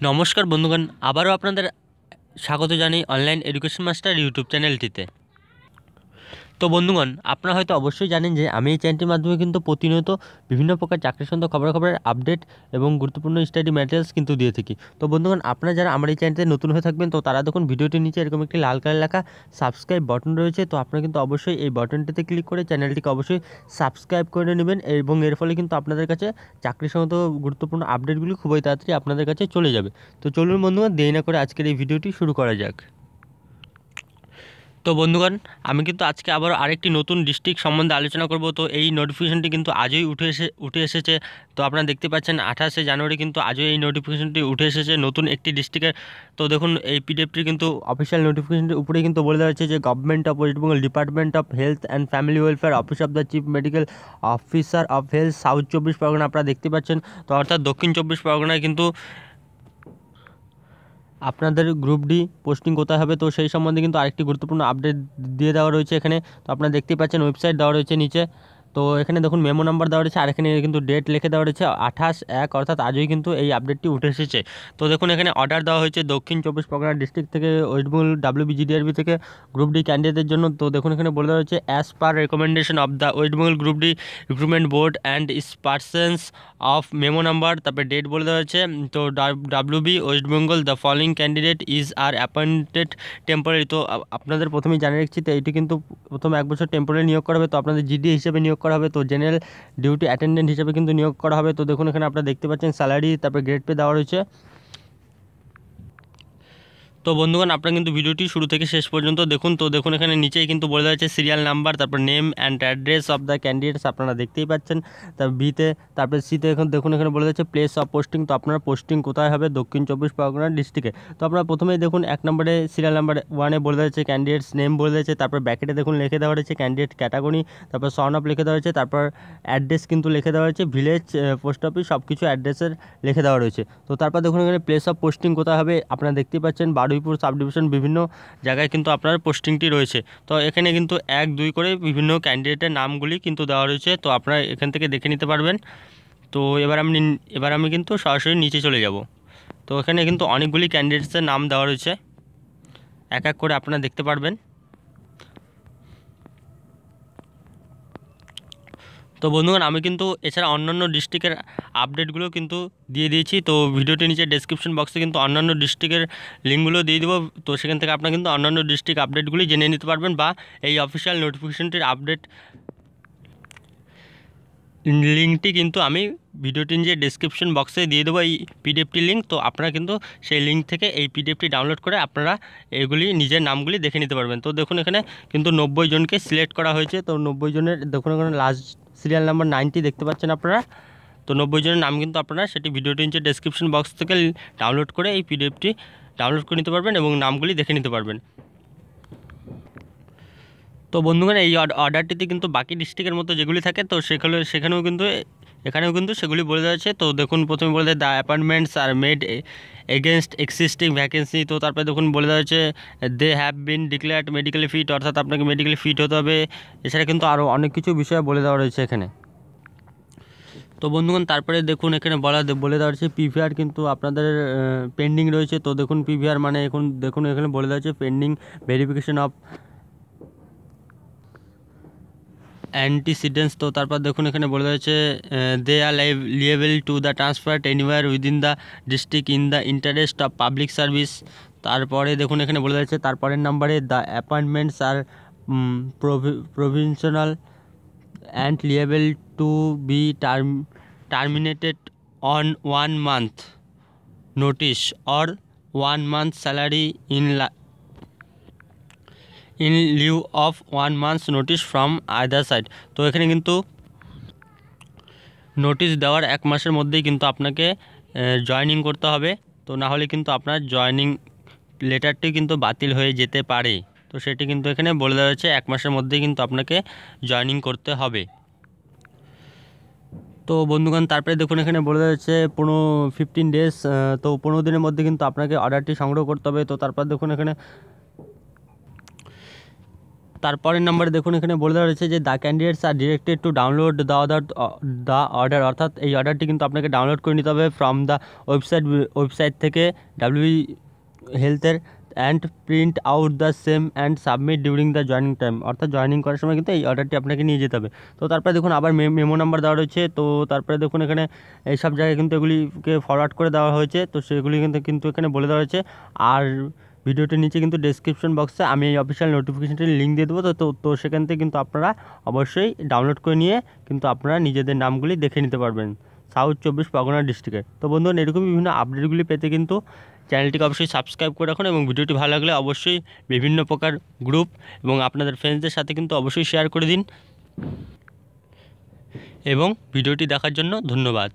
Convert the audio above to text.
নমস্কার বন্ধুগণ আবারও আপনাদের স্বাগত জানাই অনলাইন এডুকেশন মাস্টার ইউটিউব চ্যানেলটিতে। তো বন্ধুগণ, আপনারা হয়তো অবশ্যই জানেন যে আমি এই চ্যানেলটির মাধ্যমে কিন্তু প্রতিনিয়ত বিভিন্ন প্রকার চাকরি সংক্রান্ত খবরাখবরের আপডেট এবং গুরুত্বপূর্ণ স্টাডি ম্যাটেরিয়ালস কিন্তু দিয়ে থাকি। তো বন্ধুগণ, আপনারা যারা আমার এই চ্যানেলতে নতুন হয়ে থাকবেন, তো তারা দেখুন ভিডিওটির নিচে এরকম একটি লাল কালার লেখা সাবস্ক্রাইব বাটন রয়েছে। তো আপনারা কিন্তু অবশ্যই এই বাটনটিতে ক্লিক করে চ্যানেলটিকে অবশ্যই সাবস্ক্রাইব করে নেবেন এবং এর ফলে কিন্তু আপনাদের কাছে চাকরি সংক্রান্ত গুরুত্বপূর্ণ আপডেটগুলি খুবই তাড়াতাড়ি আপনাদের কাছে চলে যাবে। তো চলুন বন্ধুগণ, দেরি না করে আজকের এই ভিডিওটি শুরু করা যাক। তো বন্ধুগণ, আমি কিন্তু আজকে আবার আরেকটি নতুন ডিস্ট্রিক্ট সম্বন্ধে আলোচনা করব। তো এই নোটিফিকেশনটি কিন্তু আজই উঠে এসে, উঠে এসেছে। তো আপনারা দেখতে পাচ্ছেন, আঠাশে জানুয়ারি কিন্তু আজও এই নোটিফিকেশনটি উঠে এসেছে নতুন একটি ডিস্ট্রিক্টের। তো দেখুন, এই পিডিএফটি কিন্তু অফিসিয়াল নোটিফিকেশনটির উপরে কিন্তু বলে দেওয়া হচ্ছে যে government of West Bengal department of health and family welfare office of the chief medical officer of health south চব্বিশ পরগনা আপনারা দেখতে পাচ্ছেন। তো অর্থাৎ দক্ষিণ চব্বিশ পরগনায় কিন্তু আপনাদের গ্রুপ ডি পোস্টিং কোথায় হবে? তো সেই সম্বন্ধে কিন্তু আরেকটি গুরুত্বপূর্ণ আপডেট দিয়ে দেওয়া রয়েছে এখানে। তো আপনারা দেখতেই পাচ্ছেন ওয়েবসাইট দেওয়া রয়েছে নিচে। তো এখানে দেখুন মেমো নাম্বার দেওয়া রয়েছে, আর এখানে কিন্তু ডেট লিখে দেওয়া রয়েছে, আঠাশ এক, অর্থাৎ আজই কিন্তু এই আপডেটটি উঠে এসেছে। তো দেখুন এখানে অর্ডার দেওয়া হয়েছে দক্ষিণ চব্বিশ পরগনা ডিস্ট্রিক্ট থেকে ওয়েস্টবেঙ্গল ডাব্লিউবিজিডিআরবি থেকে গ্রুপ ডি ক্যান্ডিডেটের জন্য। তো দেখুন এখানে বলে দেওয়া হয়েছে as per recommendation of the West Bengal group D recruitment board and is pursuance of memo number তারপরে ডেট বলে দেওয়া হয়েছে। তো WB West Bengal the following candidate is are appointed temporary তো আপনাদের প্রথমেই জানিয়ে রাখছি, তো এটি কিন্তু প্রথম এক বছর টেম্পোরারি নিয়োগ করা হবে। তো আপনাদের জিডি হিসেবে নিয়োগ করা হবে। তো জেনারেল ডিউটি অ্যাটেন্ডেন্ট হিসেবে কিন্তু নিয়োগ করা হবে। তো দেখুন এখানে আপনারা দেখতে পাচ্ছেন স্যালারি তারপরে গ্রেড পে দেওয়া রয়েছে। তো বন্ধুগণ, আপনারা কিন্তু ভিডিওটি শুরু থেকে শেষ পর্যন্ত দেখুন। তো দেখুন, এখানে নিচেই কিন্তু বলে দেওয়া হচ্ছে সিরিয়াল নাম্বার তারপর name and address of the candidates আপনারা দেখতেই পাচ্ছেন। তারপর বিতে তারপরে সিতে এখন দেখুন, এখানে বলে যাচ্ছে প্লেস অফ পোস্টিং তো আপনার পোস্টিং কোথায় হবে? দক্ষিণ চব্বিশ পরগনা ডিস্ট্রিক্টে তো আপনারা প্রথমেই দেখুন, এক নম্বরে সিরিয়াল নাম্বার ওয়ানে বলে দেওয়া হচ্ছে ক্যান্ডিডেটস নেম বলে দিয়েছে তারপর ব্যাকেটে দেখুন, লিখে দেওয়া রয়েছে ক্যান্ডিডেট ক্যাটাগরি তারপর সন অফ লিখে দেওয়া হয়েছে তারপর অ্যাড্রেস কিন্তু লিখে দেওয়া হয়েছে ভিলেজ পোস্ট অফিস সব কিছু অ্যাড্রেসের লিখে দেওয়া রয়েছে। তো তারপর দেখুন, এখানে প্লেস অফ পোস্টিং কোথায় হবে? আপনারা দেখতেই পাচ্ছেন বারুইপুর সাব ডিভিশন বিভিন্ন জায়গায় কিন্তু আপনার পোস্টিংটি রয়েছে। তো এখানে কিন্তু এক, দুই করে বিভিন্ন ক্যান্ডিডেটের নামগুলি কিন্তু দেওয়া রয়েছে। তো আপনারা এখান থেকে দেখে নিতে পারবেন। তো এবার আমি এবার আমি কিন্তু সরাসরি নিচে চলে যাব। তো এখানে কিন্তু অনেকগুলি ক্যান্ডিডেটসের নাম দেওয়া রয়েছে। এক এক করে আপনারা দেখতে পারবেন। তো বন্ধুগণ, আমি কিন্তু এছাড়া অন্যান্য ডিস্ট্রিক্টের আপডেটগুলো কিন্তু দিয়ে দিয়েছি। তো ভিডিওটি নিচে ডেসক্রিপশন বক্সে কিন্তু অন্যান্য ডিস্ট্রিক্টের লিঙ্কগুলো দিয়ে দেবো। তো সেখান থেকে আপনারা কিন্তু অন্যান্য ডিস্ট্রিক্ট আপডেটগুলি জেনে নিতে পারবেন বা এই অফিসিয়াল নোটিফিকেশনটির আপডেট লিঙ্কটি কিন্তু আমি ভিডিওটির যে ডেসক্রিপশন বক্সে দিয়ে দেবো এই পিডিএফটি লিঙ্ক তো আপনারা কিন্তু সেই লিঙ্ক থেকে এই পিডিএফটি ডাউনলোড করে আপনারা এগুলি নিজের নামগুলি দেখে নিতে পারবেন। তো দেখুন এখানে কিন্তু নব্বই জনকে সিলেক্ট করা হয়েছে। তো নব্বই জনের, দেখুন এখানে লাস্ট সিরিয়াল নাম্বার নাইনটি দেখতে পাচ্ছেন আপনারা। তো নব্বই জনের নাম কিন্তু আপনারা সেটি ভিডিওটির নিচে ডেসক্রিপশন বক্স থেকে ডাউনলোড করে এই পিডিএফটি ডাউনলোড করে নিতে পারবেন এবং নামগুলি দেখে নিতে পারবেন। তো বন্ধুগণ, এই অর্ডারটিতে কিন্তু বাকি ডিস্ট্রিক্টের মতো যেগুলি থাকে, তো সেগুলো সেখানেও কিন্তু, এখানেও কিন্তু সেগুলি বলে দেওয়া আছে। তো দেখুন, প্রথমে বলে দেয়, the appointments are made against existing vacancy. তো তারপরে দেখুন, বলে দেওয়া হচ্ছে they have been declared medically fit. অর্থাৎ আপনাকে মেডিকেলি ফিট হতে হবে। এছাড়া কিন্তু আরও অনেক কিছু বিষয় বলে দেওয়া রয়েছে এখানে। তো বন্ধুগণ, তারপরে দেখুন, এখানে বলা বলে দেওয়া হচ্ছে পিভিআর কিন্তু আপনাদের পেন্ডিং রয়েছে। তো দেখুন, পিভিআর মানে এখন, দেখুন, এখানে বলে দেওয়া হচ্ছে পেন্ডিং ভেরিফিকেশন অফ অ্যান্টিসিডেন্টস। তো তারপর দেখুন, এখানে বলে রয়েছে they are live liable to the transfer anywhere within the district in the interest of public service তারপরে দেখুন, এখানে বলে যাচ্ছে তারপরের নাম্বারে the appointments are provisional and liable to be term terminated on one month notice or one month salary in in lieu of one months notice from other side তো এখানে কিন্তু নোটিশ দেওয়ার এক মাসের মধ্যেই কিন্তু আপনাকে জয়নিং করতে হবে। তো না হলে কিন্তু আপনার জয়নিং লেটারটি কিন্তু বাতিল হয়ে যেতে পারে। তো সেটি কিন্তু এখানে বলে দেওয়া হয়েছে, এক মাসের মধ্যেই কিন্তু আপনাকে জয়নিং করতে হবে। তো বন্ধুগণ, তারপরে দেখুন, এখানে বলে দেওয়া হচ্ছে পনেরো ফিফটিন ডেজ তো পনেরো দিনের মধ্যে কিন্তু আপনাকে অর্ডারটি সংগ্রহ করতে হবে। তো তারপর দেখুন, এখানে তারপরের নাম্বারে দেখুন, এখানে বলে দেওয়া রয়েছে যে the candidates are directed to download the order the order অর্থাৎ এই অর্ডারটি কিন্তু আপনাকে ডাউনলোড করে নিতে হবে ফ্রম দ্য ওয়েবসাইট ওয়েবসাইট থেকে ডাব্লিউ হেলথের and print out the same and submit during the joining time অর্থাৎ জয়নিং করার সময় কিন্তু এই অর্ডারটি আপনাকে নিয়ে যেতে হবে। তো তারপরে দেখুন, আবার মেমো নাম্বার দেওয়া রয়েছে। তো তারপরে দেখুন, এখানে এই সব জায়গায় কিন্তু এগুলিকে ফরওয়ার্ড করে দেওয়া হয়েছে। তো সেগুলি কিন্তু কিন্তু এখানে বলে দেওয়া হয়েছে, আর ভিডিওটির নিচে কিন্তু ডেসক্রিপশন বক্সে আমি এই অফিসিয়াল নোটিফিকেশনটির লিঙ্ক দিয়ে দেবো। তো তো সেখান থেকে কিন্তু আপনারা অবশ্যই ডাউনলোড করে নিয়ে কিন্তু আপনারা নিজেদের নামগুলি দেখে নিতে পারবেন। সাউথ চব্বিশ পরগনা ডিস্ট্রিক্টে তো বন্ধুগণ, এরকমই বিভিন্ন আপডেটগুলি পেতে কিন্তু চ্যানেলটিকে অবশ্যই সাবস্ক্রাইব করে রাখুন এবং ভিডিওটি ভালো লাগলে অবশ্যই বিভিন্ন প্রকার গ্রুপ এবং আপনাদের ফ্রেন্ডসদের সাথে কিন্তু অবশ্যই শেয়ার করে দিন। এবং ভিডিওটি দেখার জন্য ধন্যবাদ।